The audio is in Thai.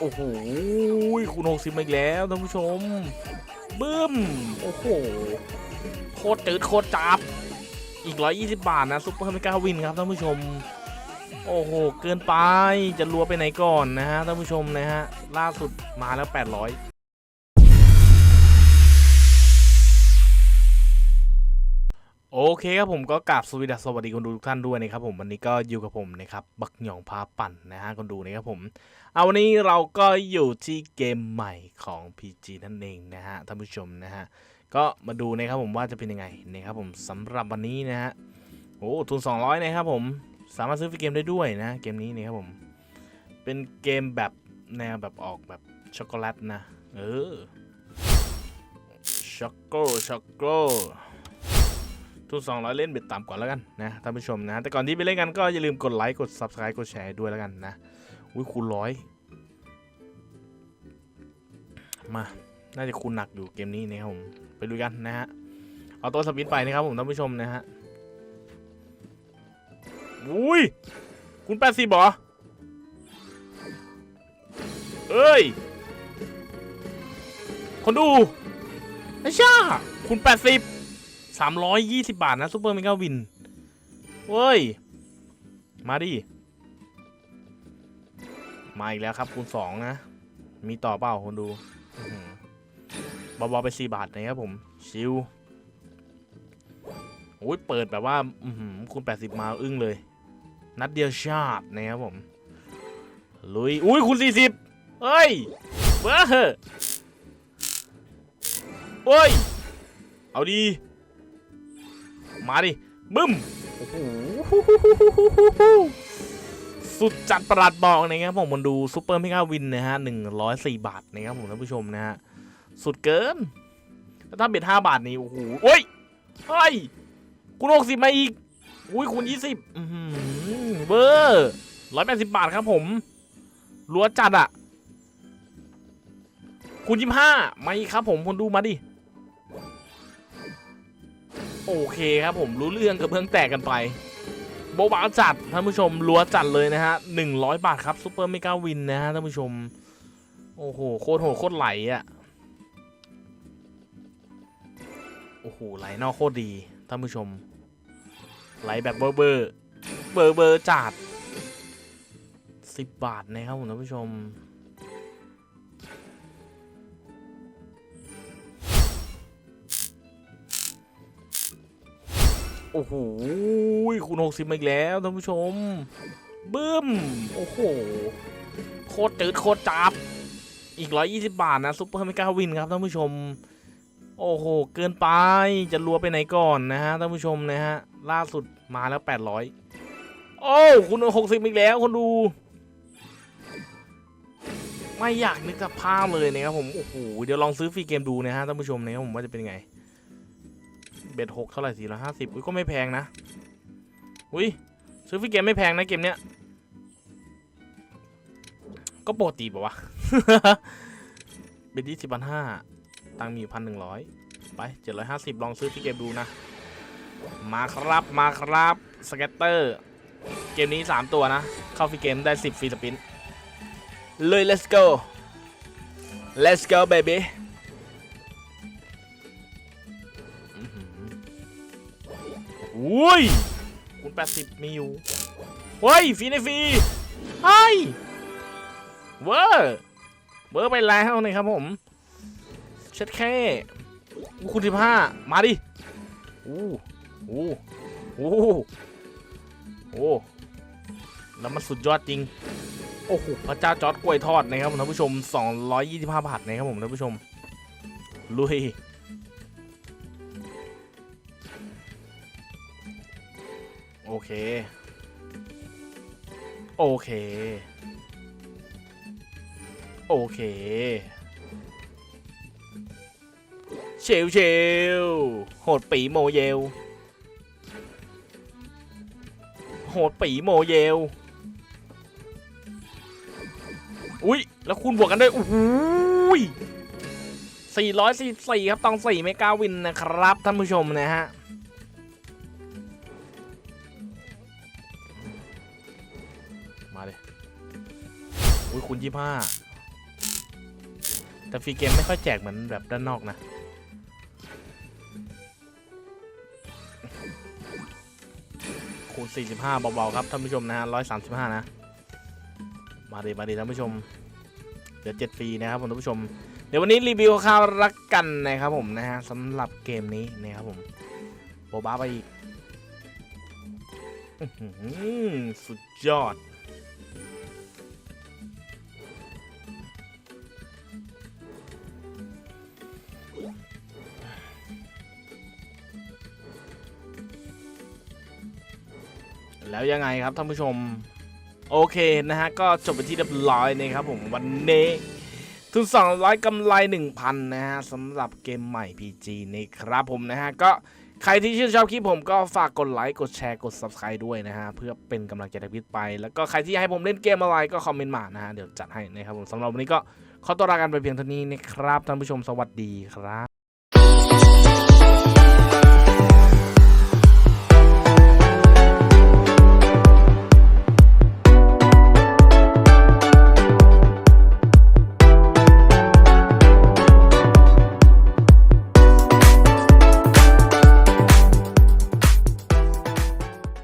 โอ้โหคูณหกสิบมาอีกแล้วท่านผู้ชมบึ้ม โอ้โห โคตรจืดโคตรจับ อีก 120 บาท นะซุปเปอร์เมกาวินครับท่านผู้ชม โอ้โห เกินไปจะรัวไปไหนก่อนนะฮะท่านผู้ชมนะฮะ ล่าสุดมาแล้ว 800 โอเคครับผมก็กราบสวัสดีสวัสดีคนดูทุกท่านด้วยนะครับผมวันนี้ก็อยู่กับผมนะครับบักหยองพาปั่นนะฮะคนดูนะครับผมเอาวันนี้เราก็อยู่ที่เกมใหม่ของ PG นั่นเองนะฮะท่านผู้ชมนะฮะก็มาดูนะครับผมว่าจะเป็นยังไงนะครับผมสำหรับวันนี้นะฮะโอ้ทุน 200 นะครับผมสามารถซื้อฟรีเกมได้ด้วยนะเกมนี้นะครับผมเป็นเกมแบบแนวแบบออกแบบช็อกโกแลตนะเออช็อกโกช็อกโก ทุน200เล่นเบ็ดต่ำกว่าแล้วกันนะท่านผู้ชมนะ แต่ก่อนที่ไปเล่นกันก็อย่าลืมกดไลค์กด Subscribe กดแชร์ด้วยแล้วกันนะอุ้ยคูณร้อยมาน่าจะคูณหนักอยู่เกมนี้นะครับผมไปดูกันนะฮะเอาตัวสปินไปนะครับผมท่านผู้ชมนะฮะอุ้ยคุณแปดสิบหรอเอ้ย คนดูไอ้ช่าคุณแปดสิบ สามร้อยยี่สิบบาทนะซูเปอร์เมกาวินเว้ย มาดิ มาอีกแล้วครับคูณสองนะ มีต่อเปล่าคนดูอื้อหือไปสี่บาทนะครับผม ชิวโอ้ยเปิดแบบว่าอืคูณแปดสิบมาอึ้งเลย นัดเดียวชาตินะครับผม ลุย อุ้ยคูณสี่สิบเฮ้ยเบ้อเฮ้ยเอาดี มาดิบึ้มโอ้โหสุดจัดประหลัดบอกนะครับผมมันดูซูเปอร์เมกาวินนะฮะหนึ่งร้อยสี่บาทนะครับผมท่านผู้ชมนะฮะสุดเกินแล้วถ้าเบ็ดห้าบาทนี่โอ้โหโอ้ยเฮ้ยคุณหกสิบมาอีกอุ้ยคุณยี่สิบเบอร์ร้อยแปดสิบบาทครับผมรัวจัดอะคุณยี่ห้ามาอีกครับผมคนดูมาดิ โอเคครับผมรู้เรื่องกับเพื่องแตกกันไปโบบาจัดท่านผู้ชมรัวจัดเลยนะฮะหนึ่งร้อยบาทครับซูเปอร์เมกาวินนะฮะท่านผู้ชม โอ้โหโคตรโหดโคตรไหลอะ่ะโอ้โหไหลนอกโคตรดีท่านผู้ชม ไหลแบบเบอร์เบอร์เบอร์เบอร์จัดสิบบาทนะครับผมท่านผู้ชม โอ้โหคูณหกสิบมาอีกแล้วท่านผู้ชมบึ้ม โอ้โห โคตรจืดโคตรจับ อีก120บาทนะซุปเปอร์เมกาวินครับท่านผู้ชม โอ้โห เกินไป จะรัวไปไหนก่อนนะฮะท่านผู้ชมนะฮะ ล่าสุดมาแล้ว800โอ้คุณหกสิบอีกแล้วคนดู ไม่อยากนึกสภาพเลยนะครับผม โอ้โห เดี๋ยวลองซื้อฟรีเกมดูนะฮะท่านผู้ชมนะครับผมว่าจะเป็นยังไง เบ็ดหกเท่าไหร่สี่ร้อยห้าสิบอุ้ยก็ไม่แพงนะ อุ้ยซื้อฟรีเกมไม่แพงนะเกมเนี้ย ก็ปกติป่าวะ เบ็ดยี่สิบพันห้าตังค์มีพันหนึ่งร้อยไปเจ็ดร้อยห้าสิบลองซื้อฟรีเกมดูนะ มาครับมาครับสเก็ตเตอร์ เกมนี้สามตัวนะ เข้าฟรีเกมได้สิบฟรีสปินเลย let's go let's go baby อุ้ยคุณแปดสิบมีอยู่เฮ้ยฟรีในฟรีเฮ้ยเวอร์เวอร์ไปแล้วนะครับผม เช็ดแค่คุณสิบห้ามาดิอู้อู้อู้โอ้แล้วมันสุดยอดจริง โอ้โหพระเจ้าจอร์ดกล้วยทอดนะครับท่านผู้ชม 225บาทนะครับผมท่านผู้ชม ลุย โอเค โอเค โอเคเชลเชลโหดปีโมเยล โหดปีโมเยล อุ้ยแล้วคูณบวกกันด้วยโอ้โห444 ครับต้อง4เมกาวินนะครับท่านผู้ชมนะฮะ อุ้ยคุณยี่ห้าแต่ฟรีเกมไม่ค่อยแจกเหมือนแบบด้านนอกนะ คูณ45เบาๆครับท่านผู้ชมนะฮะ135นะ มาดิมาดิท่านผู้ชม เดี๋ยว7ฟรีนะครับผมท่านผู้ชม เดี๋ยววันนี้รีวิวข้าวรักกันนะครับผมนะฮะสำหรับเกมนี้นะครับผมโบบ้าไปอีกสุดยอด แล้วยังไงครับท่านผู้ชม โอเคนะฮะ ก็จบไปที่เรียบร้อยนะครับผมวันนี้ทุน 200 กำไร 1,000 นะฮะสำหรับเกมใหม่ PG นะครับผมนะฮะ ก็ใครที่ชื่นชอบคลิปผมก็ฝากกดไลค์ กดแชร์ กด Subscribe ด้วยนะฮะ เพื่อเป็นกำลังใจให้พิทไป แล้วก็ใครที่อยากให้ผมเล่นเกมอะไรก็คอมเมนต์มานะฮะ เดี๋ยวจัดให้นะครับผมสำหรับวันนี้ก็ขอตัวลากันไปเพียงเท่านี้นะครับท่านผู้ชมสวัสดีครับ